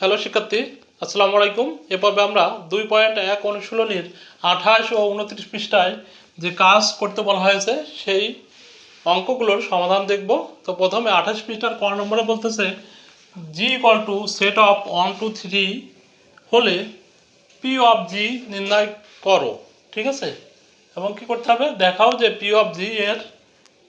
Hello শিক্ষার্থী। আসসালামু আলাইকুম। এ পর্বে আমরা দুই পয়েন্ট এক অনুশীলনীর আঠাশ ও উনত্রিশ পৃষ্ঠায় যে কাজ করতে বলা হয়েছে, সেই অঙ্কগুলোর সমাধান দেখব। তো প্রথমে আঠাশ পৃষ্ঠার ক নম্বরে বলতেছে G equal to set of one two three হলে পি অফ জি নির্ণয় করো। ঠিক আছে? এবং কি করতে হবে? দেখাও যে পি অফ জি এর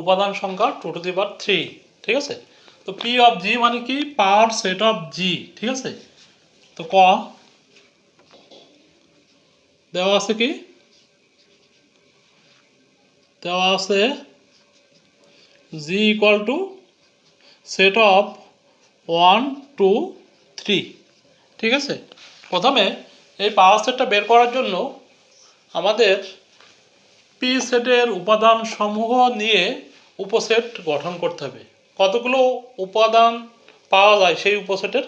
উপাদান সংখ্যা two to the power three ঠিক আছে? তো পি অফ জি মানে কি? পাওয়ার সেট অফ জি ঠিক আছে? তো ক? দেওয়া আছে কি? দেওয়া আছে G equal to set of one two three ঠিক আছে? প্রথমে এই পাওয়ার সেটটা বের করার জন্য আমাদের পি সেটের উপাদান সমূহ নিয়ে উপসেট গঠন করতে হবে। কতগুলো উপাদান পাওয়া যায় সেই উপসেটের,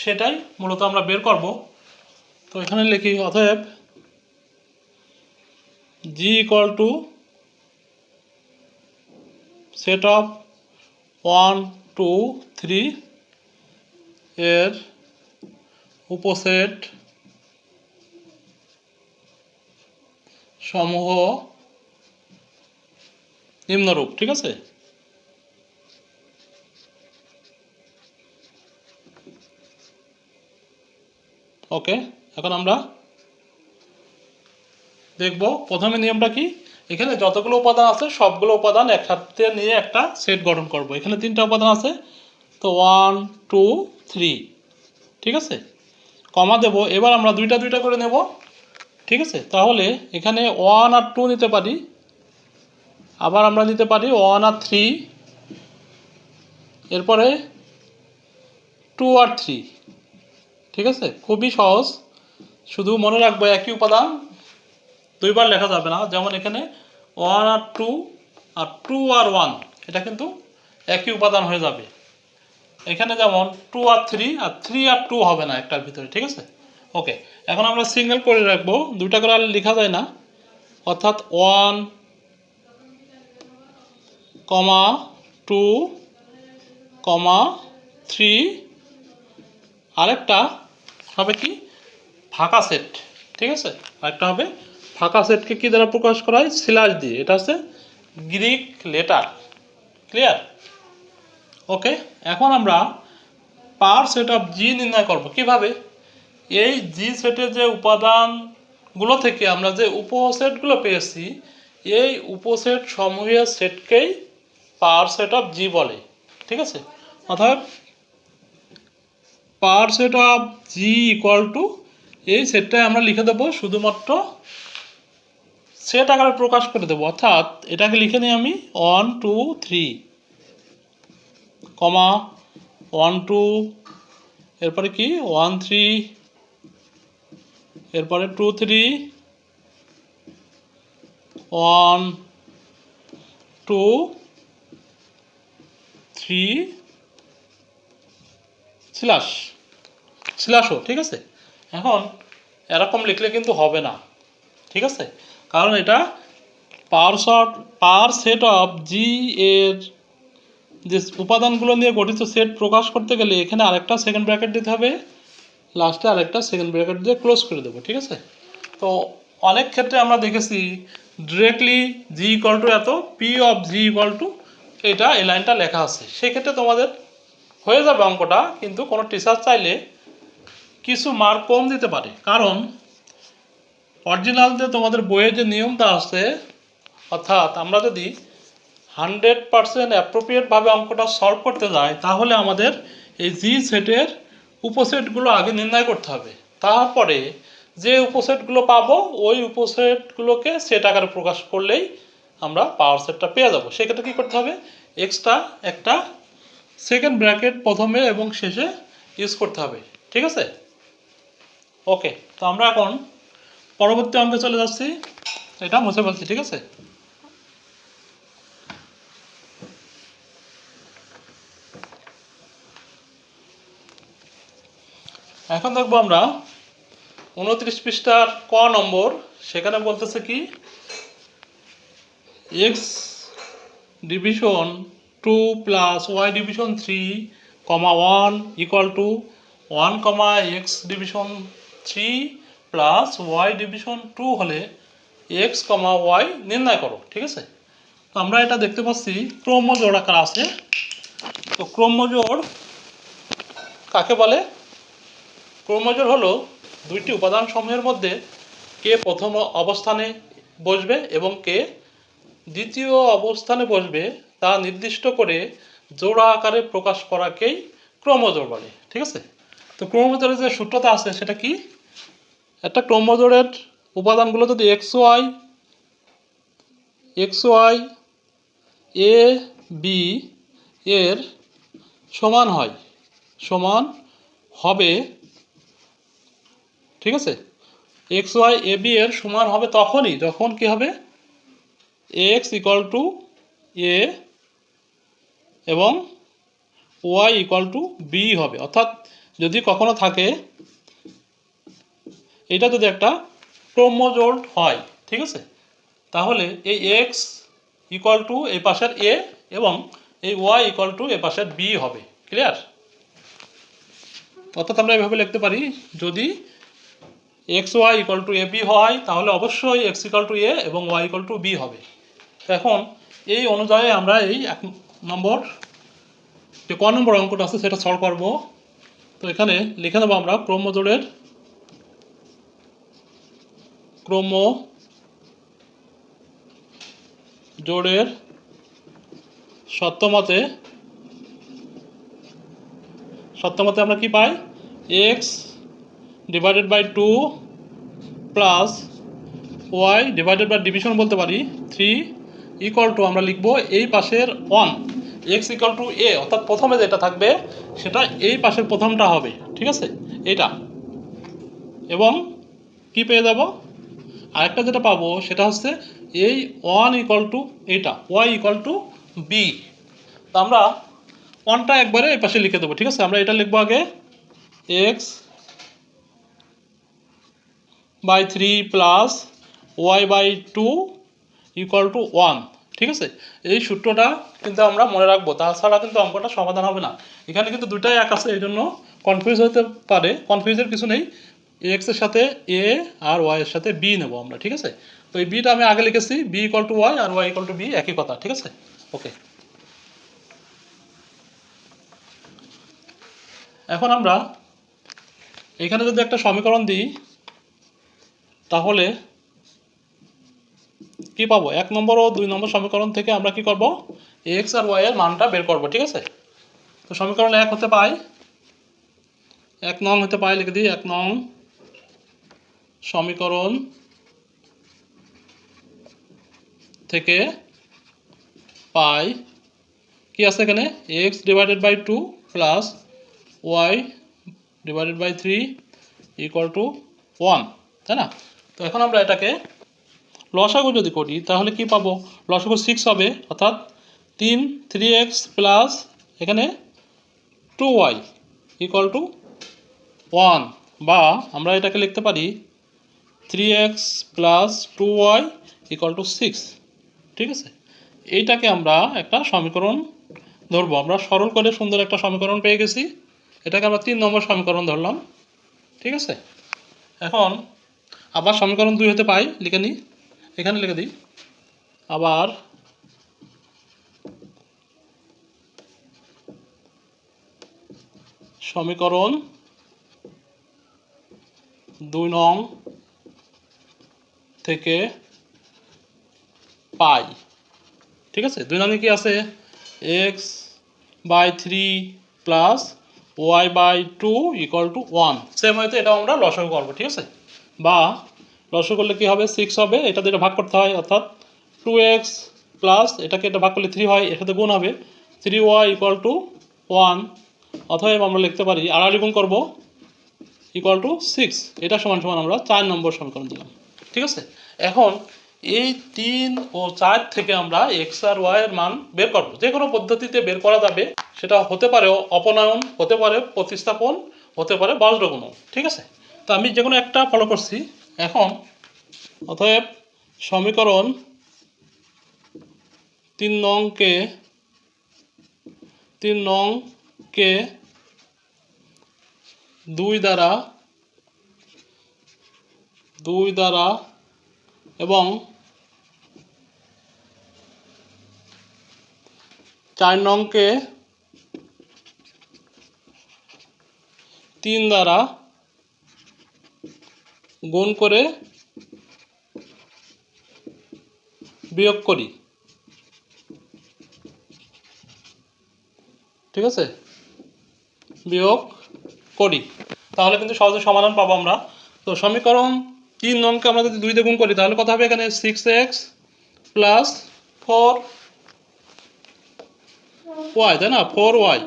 সেটাই মূলত আমরা বের করব। তো এখানে লিখি, অতএব G equal to set of one two three এর উপসেট সমূহ নিম্নরূপ, ঠিক আছে? ওকে এখন আমরা দেখব প্রথমে নিয়মটা কি? এখানে যতগুলো উপাদান আছে, সবগুলো উপাদান একসাথে নিয়ে একটা সেট গঠন করব। এখানে তিনটা উপাদান আছে, তো ওয়ান টু থ্রি ঠিক আছে? কমা দেব, এবার আমরা দুইটা দুইটা করে নেব, ঠিক আছে? তাহলে এখানে ওয়ান আর টু নিতে পারি, আবার আমরা নিতে পারি ওয়ান আর থ্রি এরপরে টু আর থ্রি ঠিক আছে? খুবই সহজ। শুধু মনে রাখব একই উপাদান। দুইবার লেখা যাবে না। যেমন এখানে ওয়ান আর টু আর টু আর ওয়ান এটা কিন্তু একই উপাদান হয়ে যাবে। এখানে যেমন টু আর থ্রি আর থ্রি আর টু হবে না একটার ভিতরে, ঠিক আছে? ওকে এখন আমরা সিঙ্গেল করে রাখব। দুইটা করে আর লেখা যায় না। অর্থাৎ one comma two comma three আরেকটা হবে কি? ফাঁকা সেট ঠিক আছে? আরেকটা হবে, ফাঁকা সেটকে কি দ্বারা প্রকাশ করা হয়? স্ল্যাশ দিয়ে। এটা হচ্ছে গ্রিক লেটার ক্লিয়ার ওকে এখন আমরা পার সেট অফ জি নির্ণয় করব। কীভাবে? এই জি সেটের যে উপাদানগুলো থেকে আমরা যে উপসেটগুলো পেয়েছি, এই উপসেট সমূহের সেটকেই পার সেট অফ জি বলে, ঠিক আছে? অর্থাৎ power set of G equal to এই সেটটাই আমরা লিখে দেবো, শুধুমাত্র সেট আকারে প্রকাশ করে দেবো। অর্থাৎ এটাকে লিখে নিই আমি one two three comma one two এরপরে কি? ওয়ান থ্রি এরপরে two three one two three slash স্ল্যাশও ঠিক আছে? এখন এরকম লিখলে কিন্তু হবে না, ঠিক আছে? কারণ এটা power shot power set of G এর যে উপাদানগুলো নিয়ে গঠিত সেট প্রকাশ করতে গেলে এখানে আরেকটা সেকেন্ড ব্র্যাকেট দিতে হবে। লাস্টে আরেকটা সেকেন্ড ব্র্যাকেট দিয়ে ক্লোজ করে দেবো, ঠিক আছে? তো অনেক ক্ষেত্রে আমরা দেখেছি ডিরেক্টলি জি ইকুয়াল টু এত P of G equal to এটা এই লাইনটা লেখা আছে। সেক্ষেত্রে তোমাদের হয়ে যাবে অঙ্কটা, কিন্তু কোনো টিচার চাইলে কিছু মার্ক কম দিতে পারে। কারণ অরিজিনালতে তোমাদের বইয়ের যে নিয়মটা আছে, অর্থাৎ আমরা যদি হান্ড্রেড পারসেন্ট অ্যাপ্রোপ্রিয়েটভাবে অঙ্কটা সলভ করতে যাই, তাহলে আমাদের এই জি সেটের উপসেটগুলো আগে নির্ণয় করতে হবে। তারপরে যে উপসেটগুলো পাবো, ওই উপসেটগুলোকে সেট আকারে প্রকাশ করলেই আমরা পাওয়ার সেটটা পেয়ে যাব। সেক্ষেত্রে কী করতে হবে? এক্সট্রা একটা সেকেন্ড ব্র্যাকেট প্রথমে এবং শেষে ইউজ করতে হবে, ঠিক আছে? ওকে তো আমরা এখন পরবর্তী অঙ্কে চলে যাচ্ছি। এটা মুছে ফেলছি, ঠিক আছে? এখন দেখব আমরা উনত্রিশ পৃষ্ঠার ক নম্বর, সেখানে বলতেছে কি X division two plus Y division three comma one equal to one comma X division three plus Y division two হলে এক্স কমা ওয়াই নির্ণয় করো, ঠিক আছে? তো আমরা এটা দেখতে পাচ্ছি, ক্রমজোড় আকার আছে। তো ক্রমজোড় কাকে বলে? ক্রমজোড় হলো দুইটি উপাদান সমূহের মধ্যে কে প্রথম অবস্থানে বসবে এবং কে দ্বিতীয় অবস্থানে বসবে তা নির্দিষ্ট করে জোড়া আকারে প্রকাশ করাকেই ক্রমজোড় বলে। ঠিক আছে? তো ক্রমজোড়ের যে সূত্রটা আছে সেটা কি? একটা ক্রমজোড়ের উপাদানগুলো যদি X Y X Y, A, B এর সমান হয়, সমান হবে, ঠিক আছে? এক্স ওয়াই, এ, বি এর সমান হবে তখনই যখন কি হবে? এক্স ইকুয়াল টু এ এবং ওয়াই ইকুয়াল টু বি হবে। অর্থাৎ যদি কখনো থাকে, এটা যদি একটা ক্রোমোজোল্ড হয়, ঠিক আছে? তাহলে এই এক্স ইকুয়াল টু এই পাশের এ এবং এই ওয়াই ইকুয়াল টু এ পাশের বি হবে। ক্লিয়ার অর্থাৎ আমরা এভাবে লিখতে পারি, যদি X Y equal to A B হয়, তাহলে অবশ্যই এক্স ইকুয়াল টু এ এবং ওয়াই ইকুয়াল টু বি হবে। এখন এই অনুযায়ী আমরা এই নম্বর। যে ক নম্বর অঙ্কটা আছে সেটা সলভ করব। তো এখানে লিখে নেব আমরা ক্রমজোড়ের ক্রম জোড়ের সত্যমতে সত্যমতে আমরা কি পাই? X divided by two plus Y divided by division বলতে পারি থ্রি ইকুয়াল টু আমরা লিখব এই পাশের one X equal to A অর্থাৎ প্রথমে যেটা থাকবে সেটা এই পাশের প্রথমটা হবে, ঠিক আছে? এটা। এবং কি পেয়ে যাব? আরেকটা যেটা পাবো সেটা হচ্ছে এই ওয়ান ইকুয়াল টু এইটা ওয়াই ইকুয়াল টু বি তা আমরা ওয়ানটা একবারে এই পাশে লিখে দেবো, ঠিক আছে? আমরা এটা লিখব আগে X by three plus Y by two equal to one ঠিক আছে? এই সূত্রটা কিন্তু আমরা মনে রাখব, তাছাড়া কিন্তু অঙ্কটা সমাধান হবে না। এখানে কিন্তু দুটাই এক আছে এই জন্য কনফিউজ হতে পারে। কনফিউজের কিছু নেই। এক্সের সাথে এ আর ওয়াই এর সাথে বি নেব আমরা, ঠিক আছে? তো এই বিটা আমি আগে লিখেছি বি ইকুয়াল টু ওয়াই আর ওয়াই ইকুয়াল টু বি একই কথা, ঠিক আছে? ওকে এখন আমরা এখানে যদি একটা সমীকরণ দিই, তাহলে কি পাবো? এক নম্বর ও দুই নম্বর সমীকরণ থেকে আমরা কি করব? এক্স আর ওয়াই এর মানটা বের করব, ঠিক আছে? তো সমীকরণ এক হতে পাই, এক নং হতে পাই, লিখে দিই, এক নং সমীকরণ থেকে পাই, কি আছে এখানে? X divided by two plus Y divided by three equal to one তাই না? তো এখন আমরা এটাকে লসাগু যদি করি, তাহলে কি পাবো? লসাগু সিক্স হবে, অর্থাৎ তিন থ্রি এক্স প্লাস এখানে two Y equal to one বা আমরা এটাকে লিখতে পারি three X plus two Y equal to six ঠিক আছে? এইটাকে আমরা একটা সমীকরণ ধরবো। আমরা সরল করে সুন্দর একটা সমীকরণ পেয়ে গেছি। এটাকে আমরা তিন নম্বর সমীকরণ ধরলাম। ঠিক আছে? এখন আবার সমীকরণ দুই হতে পাই, লিখে নিই। এখানে লিখে দিই। আবার সমীকরণ দুই নং থেকে পাই। ঠিক আছে? দুই নঙে কি আছে? X by three plus Y by two equal to one same হয়তো এটা আমরা লসাগু করব, ঠিক আছে? বা লসাগু করলে কী হবে? সিক্স হবে। এটা যেটা ভাগ করতে হয়, অর্থাৎ টু এক্স প্লাস এটাকে এটা ভাগ করলে থ্রি হয় সাথে গুণ হবে। Three Y equal to one অথবা আমরা লিখতে পারি আড়াআড়ি গুণ করব ইকুয়াল টু সিক্স এটা সমান সমান আমরা চার নম্বর সমীকরণ দিলাম। ঠিক আছে? এখন এই তিন ও চার থেকে আমরা এক্স আর ওয়াই এর মান বের করব। যে কোনো পদ্ধতিতে বের করা যাবে, সেটা হতে পারে অপনয়ন, হতে পারে প্রতিস্থাপন, হতে পারে বজ্রগুণ ঠিক আছে? তো আমি যে কোনো একটা ফলো করছি। এখন, অতএব সমীকরণ তিন নংকে তিন নংকে দুই দ্বারা দুই দ্বারা এবং চার নংকে তিন দ্বারা গুণ করে বিয়োগ করি। ঠিক আছে? বিয়োগ করি। তাহলে কিন্তু সহজে সমাধান পাবো আমরা। তো সমীকরণ তিন নংকে আমরা যদি দুই দিয়ে গুণ করি, তাহলে কত হবে এখানে? Six X plus four Y তাই না? ফোর ওয়াই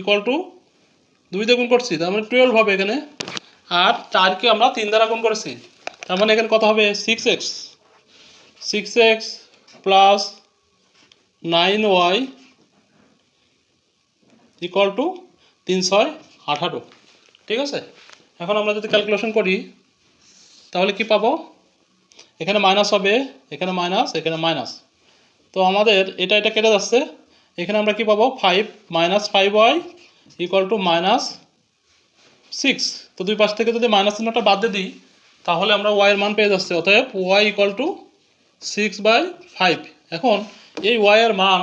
ইকুয়াল টু দুই দিয়ে গুণ করছি, তার মানে টুয়েলভ হবে এখানে। আর চারকে আমরা তিন দ্বারা গুণ করেছি। তার মানে এখানে কত হবে? Six X six X plus nine Y equal to তিন ছয় আঠারো। ঠিক আছে? এখন আমরা যদি ক্যালকুলেশন করি, তাহলে কি পাবো? এখানে মাইনাস হবে, এখানে মাইনাস এখানে মাইনাস তো আমাদের এটা এটা কেটে যাচ্ছে। এখানে আমরা কি পাবো? Five minus five Y equal to minus six. তো দুই পাশ থেকে যদি মাইনাস চিহ্নটা বাদ দিয়ে দিই, তাহলে আমরা ওয়াইয়ের মান পেয়ে যাচ্ছে। অতএব Y equal to six by five এখন এই ওয়াইয়ের মান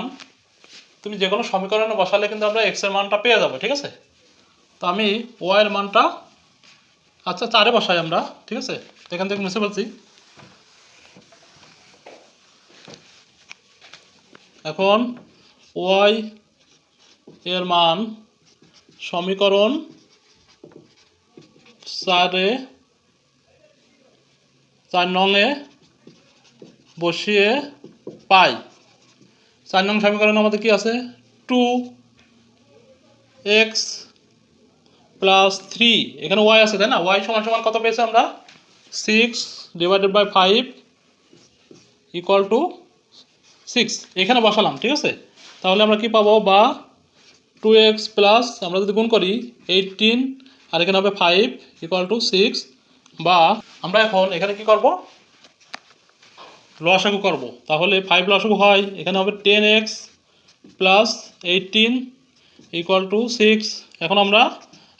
তুমি যে কোনো সমীকরণে বসালে কিন্তু আমরা এক্সের মানটা পেয়ে যাব, ঠিক আছে? তো আমি ওয়াইয়ের মানটা আচ্ছা চারে বসাই আমরা, ঠিক আছে? এখান থেকে মুছে বলছি এখন ওয়াই এর মান সমীকরণ চারে চার নংয়ে বসিয়ে পাই। চার নং সমীকরণ আমাদের কি আছে? টু এক্স প্লাস থ্রি এখানে ওয়াই আছে, তাই না? ওয়াই সমান সমান কত পেয়েছি আমরা? Six divided by five equal to six এখানে বসালাম, ঠিক আছে? তাহলে আমরা কি পাবো? বা টু এক্স প্লাস আমরা যদি গুণ করি এইটিন আর এখানে হবে ফাইভ ইকুয়াল টু সিক্স বা আমরা এখন এখানে কি করব? লসাগু করব। তাহলে ফাইভ লসাগু হয়, এখানে হবে ten X plus eighteen equal to six এখন আমরা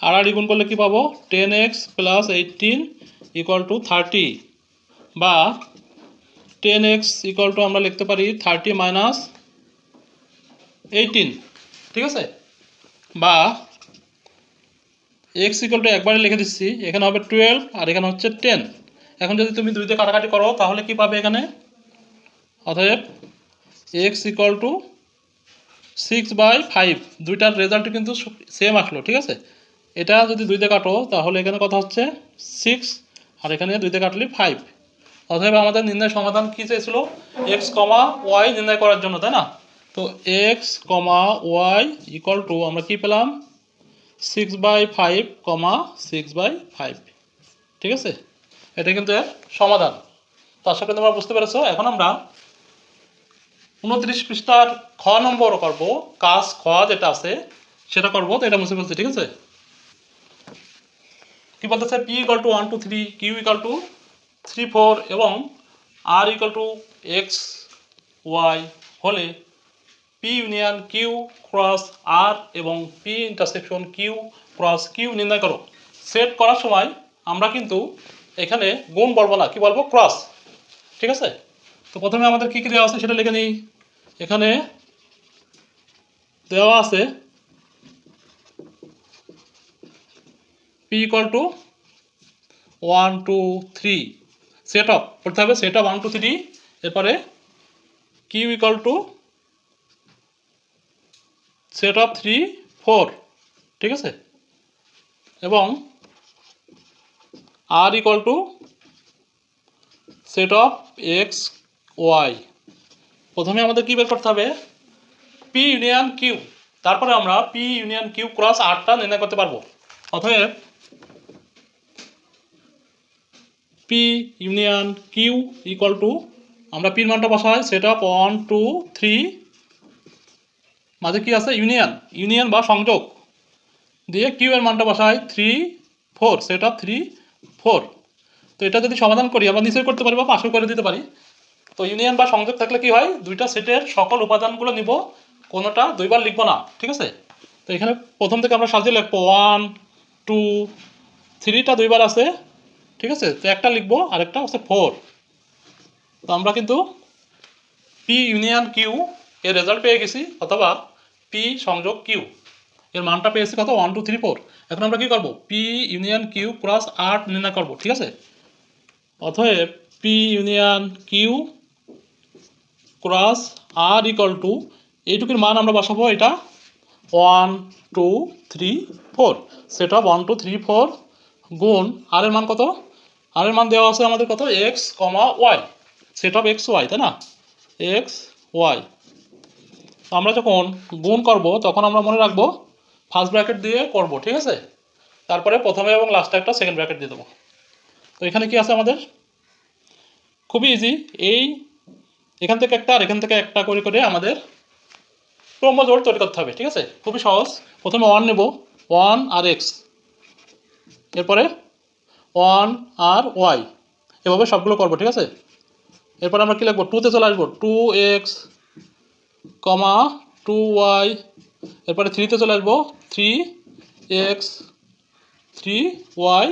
আড়াআড়ি গুণ করলে কি পাবো? Ten X plus eighteen equal to thirty বা টেন এক্স ইকুয়াল টু আমরা লিখতে পারি থার্টি মাইনাস এইটিন ঠিক আছে? বা এক্স ইকুয়াল টু একবারে লিখে দিচ্ছি, এখানে হবে টুয়েলভ আর এখানে হচ্ছে টেন এখন যদি তুমি দুইতে কাটাকাটি করো, তাহলে কি পাবে এখানে? অতএব X equal to six by five দুইটার রেজাল্ট কিন্তু সেম আসলো, ঠিক আছে? এটা যদি দুইতে কাটো, তাহলে এখানে কথা হচ্ছে সিক্স আর এখানে দুইতে কাটলে ফাইভ অতএব আমাদের নির্ণয় সমাধান কী চেয়েছিল এক্স কমা ওয়াই নির্ণয় করার জন্য, তাই না? তো X comma Y equal to আমরা কী পেলাম? Six by five comma six by five ঠিক আছে? এটা কিন্তু সমাধান। তো আশা করি তোমরা বুঝতে পেরেছ। এখন আমরা উনত্রিশ পৃষ্ঠার খ নম্বর করব। কাজ খ যেটা আছে, সেটা করব। তো এটা মুছে ফেলছি, ঠিক আছে? কি বলতেছে? P equal to one two three Q equal to three four এবং R equal to X Y হলে P union Q cross R এবং P intersection Q cross Q নির্ণয় করো। সেট করার সময় আমরা কিন্তু এখানে গুণ বলব না, কি বলব? ক্রস ঠিক আছে? তো প্রথমে আমাদের কী কী দেওয়া আছে সেটা লিখে নিই। এখানে দেওয়া আছে P equal to one two three set of করতে হবে set of one two three এরপরে Q equal to set of three four ঠিক আছে? এবং R equal to set of X Y প্রথমে আমাদের কী বের করতে হবে? পি ইউনিয়ন কিউ তারপরে আমরা পি ইউনিয়ন কিউ ক্রস আরটা নির্ণয় করতে পারব। অতএব P union Q equal to আমরা পির মানটা বসাই set of one two three মাঝে কি আছে? ইউনিয়ন। ইউনিয়ন বা সংযোগ। দিয়ে কিউ এর মানটা বসাই three four. Set of three four. তো এটা যদি সমাধান করি, আমরা নিচে করতে পারি বা পাশেও করে দিতে পারি। তো ইউনিয়ন বা সংযোগ থাকলে কি হয়? দুইটা সেটের সকল উপাদানগুলো নিব। কোনোটা দুইবার লিখব না। ঠিক আছে? তো এখানে প্রথম থেকে আমরা সাজিয়ে লিখব। ওয়ান, টু, থ্রিটা দুইবার আছে। ঠিক আছে? তো একটা লিখব, আরেকটা হচ্ছে ফোর। তো আমরা কিন্তু পি ইউনিয়ন কিউ এর রেজাল্ট পেয়ে গেছি। অথবা পি সংযোগ কিউ এর মানটা পেয়েছি কত? ওয়ান টু থ্রি ফোর এখন আমরা কী করব? পি ইউনিয়ন কিউ প্লাস আট নির্ণয় করব, ঠিক আছে? অতএব P union Q cross R equal to এইটুকুর মান আমরা বসাবো এটা one two three four set of one two three four গুণ আর এর মান কত? আর এর মান দেওয়া আছে আমাদের কত? X comma Y set of X Y তাই না? এক্স ওয়াই আমরা যখন গুণ করব, তখন আমরা মনে রাখব ফার্স্ট ব্র্যাকেট দিয়ে করব, ঠিক আছে? তারপরে প্রথমে এবং লাস্টে একটা সেকেন্ড ব্র্যাকেট দিয়ে দেবো। তো এখানে কি আছে আমাদের? খুবই ইজি এই এখান থেকে একটা আর এখান থেকে একটা করে করে আমাদের ক্রমজোড় তৈরি করতে হবে, ঠিক আছে? খুবই সহজ। প্রথমে ওয়ান নেব। ওয়ান আর এক্স এরপরে ওয়ান আর ওয়াই এভাবে সবগুলো করব, ঠিক আছে? এরপরে আমরা কী লিখব? টুতে চলে আসব। Two X comma two Y, এরপরে থ্রিতে চলে আসব। থ্রি এক্স থ্রি ওয়াই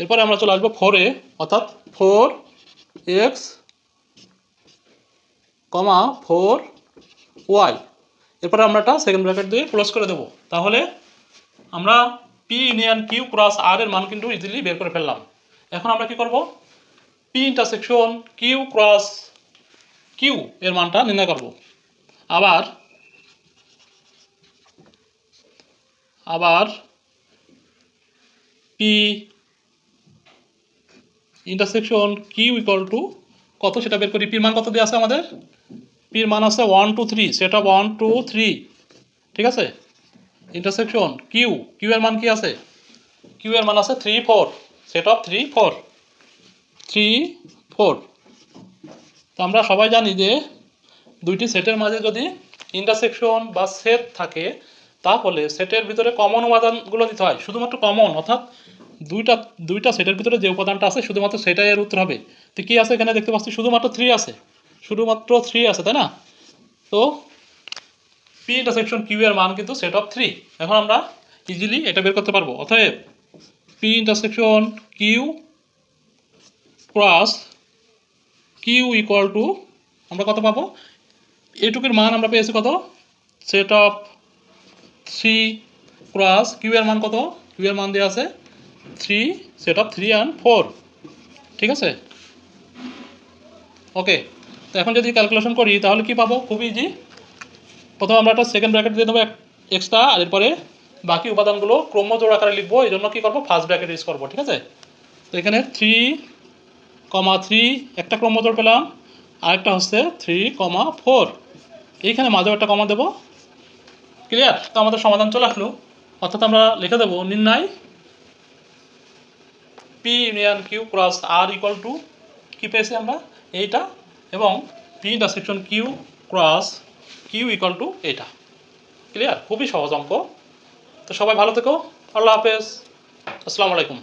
এরপরে আমরা চলে আসব ফোরে অর্থাৎ four X comma four Y এরপরে আমরা একটা সেকেন্ড ব্র্যাকেট দিয়ে ক্লোজ করে দেবো। তাহলে আমরা P union Q cross R এর মান কিন্তু ইজিলি বের করে ফেললাম। এখন আমরা কি করব? P intersection Q cross Q এর মানটা নির্ণয় করব। আবার আবার P intersection Q equal to কত? সেটা বের করি। পির মান কত দিয়ে আছে আমাদের? পির মান আছে ওয়ান টু থ্রি সেটা ওয়ান টু থ্রি ঠিক আছে? ইন্টারসেকশন কিউ কিউ এর মান কি আছে? কিউ এর মান আছে three four set of three four three four তো আমরা সবাই জানি যে দুইটি সেটের মাঝে যদি ইন্টারসেকশন বা সেট থাকে, তাহলে সেটের ভিতরে কমন উপাদানগুলো দিতে হয়। শুধুমাত্র কমন অর্থাৎ দুইটা দুইটা সেটের ভিতরে যে উপাদানটা আছে, শুধুমাত্র সেটাই এর উত্তর হবে। তো কী আছে এখানে দেখতে পাচ্ছি? শুধুমাত্র থ্রি আছে। শুধুমাত্র থ্রি আছে, তাই না? তো পি ইন্টারসেকশন কিউ এর মান কিন্তু সেট অফ থ্রি এখন আমরা ইজিলি এটা বের করতে পারব। অতএব P intersection Q cross Q equal to আমরা কত পাবো? এটুকুর মান আমরা পেয়েছি কত? Set of three cross Q এর মান কত? কিউ এর মান দেওয়া আছে three set of three and four ঠিক আছে? ওকে তো এখন যদি ক্যালকুলেশন করি, তাহলে কি পাবো? খুব ইজি প্রথমে আমরা একটা সেকেন্ড ব্র্যাকেট দিয়ে দেবো এক্সট্রা আর এরপরে বাকি উপাদানগুলো ক্রমজোড় আকারে লিখব। এই জন্য কী করব? ফার্স্ট ব্র্যাকেট ইউজ করব, ঠিক আছে? তো এখানে থ্রি কমা থ্রি একটা ক্রমজোড় পেলাম। আরেকটা হচ্ছে থ্রি কমা ফোর এইখানে মাঝেও একটা কমা দেবো। ক্লিয়ার তো আমাদের সমাধান চলে আসলো। অর্থাৎ আমরা লিখে দেবো নির্ণয় P union Q cross R equal to কী পেয়েছি আমরা? এইটা এবং P intersection Q cross Q equal to এইটা। ক্লিয়ার খুবই সহজ অঙ্ক। তো সবাই ভালো থেকো। আল্লাহ হাফেজ। আসসালামু আলাইকুম।